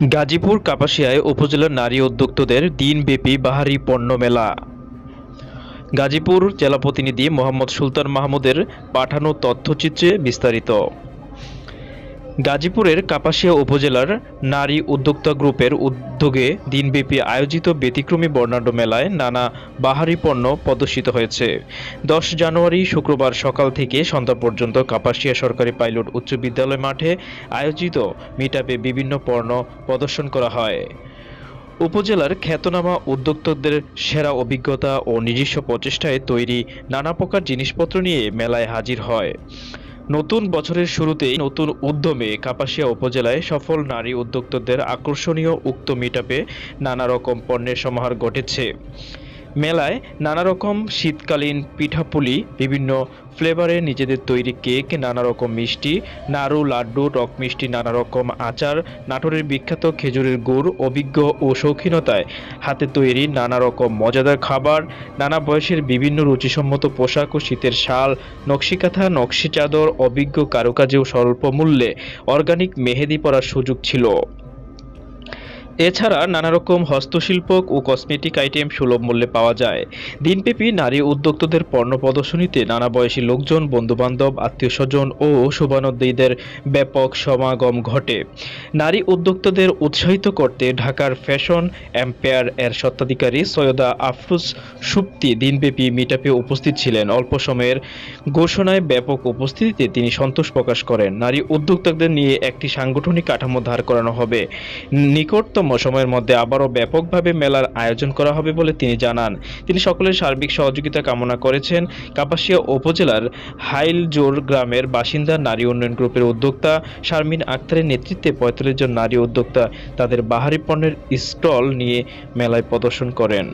গাজীপুর কাপাসিয়ায় উপজেলার নারী উদ্যোক্তদের দিনব্যাপী বাহারি পণ্য মেলা। গাজীপুর জেলা প্রতিনিধি মোহাম্মদ সুলতান মাহমুদের পাঠানো তথ্যচিত্রে বিস্তারিত। গাজীপুরের কাপাসিয়া উপজেলার নারী উদ্যোক্তা গ্রুপের উদ্যোগে দিনব্যাপী আয়োজিত ব্যতিক্রমী বর্ণাঢ্য মেলায় নানা বাহারি পণ্য প্রদর্শিত হয়েছে। দশ জানুয়ারি শুক্রবার সকাল থেকে সন্ধ্যা পর্যন্ত কাপাসিয়া সরকারি পাইলট উচ্চ বিদ্যালয় মাঠে আয়োজিত মিটাপে বিভিন্ন পণ্য প্রদর্শন করা হয়। উপজেলার খ্যাতনামা উদ্যোক্তাদের সেরা অভিজ্ঞতা ও নিজস্ব প্রচেষ্টায় তৈরি নানা প্রকার জিনিসপত্র নিয়ে মেলায় হাজির হয়। নতুন বছরের শুরুতেই নতুন উদ্যমে কাপাসিয়া উপজেলায় সফল নারী উদ্যোক্তাদের আকর্ষণীয় উক্ত মিটাপে নানা রকম পণ্যের সমাহার ঘটেছে। মেলায় নানা রকম শীতকালীন পিঠাপুলি, বিভিন্ন ফ্লেভারে নিজেদের তৈরি কেক নানা রকম মিষ্টি, নাড়ু, লাড্ডু, টক মিষ্টি নানা রকম আচার, নাটোরের বিখ্যাত খেজুরের গুড়, অভিজ্ঞ ও শৌখিনতায় হাতে তৈরি নানা রকম মজাদার খাবার, নানা বয়সের বিভিন্ন রুচিসম্মত পোশাক ও শীতের শাল, নকশিকাথা, নকশি চাদর, অভিজ্ঞ কারুকাজে ও স্বল্প মূল্যে অর্গানিক মেহেদি পরার সুযোগ ছিল। এছাড়া নানা রকম হস্তশিল্প ও কসমেটিক আইটেম সুলভ মূল্যে পাওয়া যায়। দিনব্যাপী নারী উদ্যোক্তাদের পণ্য প্রদর্শনীতে নানা বয়সী লোকজন, বন্ধুবান্ধব আত্মীয় স্বজন ও শুভানুদ্দীদের ব্যাপক সমাগম ঘটে। নারী উদ্যোক্তাদের উৎসাহিত করতে ঢাকার ফ্যাশন এম্পায়ার এর স্বত্বাধিকারী সৈয়দা আফরুজ সুপ্তি দিনব্যাপী মিটআপে উপস্থিত ছিলেন। অল্প সময়ের ঘোষণায় ব্যাপক উপস্থিতিতে তিনি সন্তোষ প্রকাশ করেন। নারী উদ্যোক্তাদের নিয়ে একটি সাংগঠনিক কাঠামো ধার করানো হবে। নিকটতম সময়ের মধ্যে আবারও ব্যাপকভাবে মেলার আয়োজন করা হবে বলে তিনি জানান। তিনি সকলের সার্বিক সহযোগিতা কামনা করেছেন। কাপাসিয়া উপজেলার হাইলজোর গ্রামের বাসিন্দা নারী উন্নয়ন গ্রুপের উদ্যোক্তা শারমিন আক্তারের নেতৃত্বে পঁয়তাল্লিশ জন নারী উদ্যোক্তা তাদের বাহারি পণ্যের স্টল নিয়ে মেলায় প্রদর্শন করেন।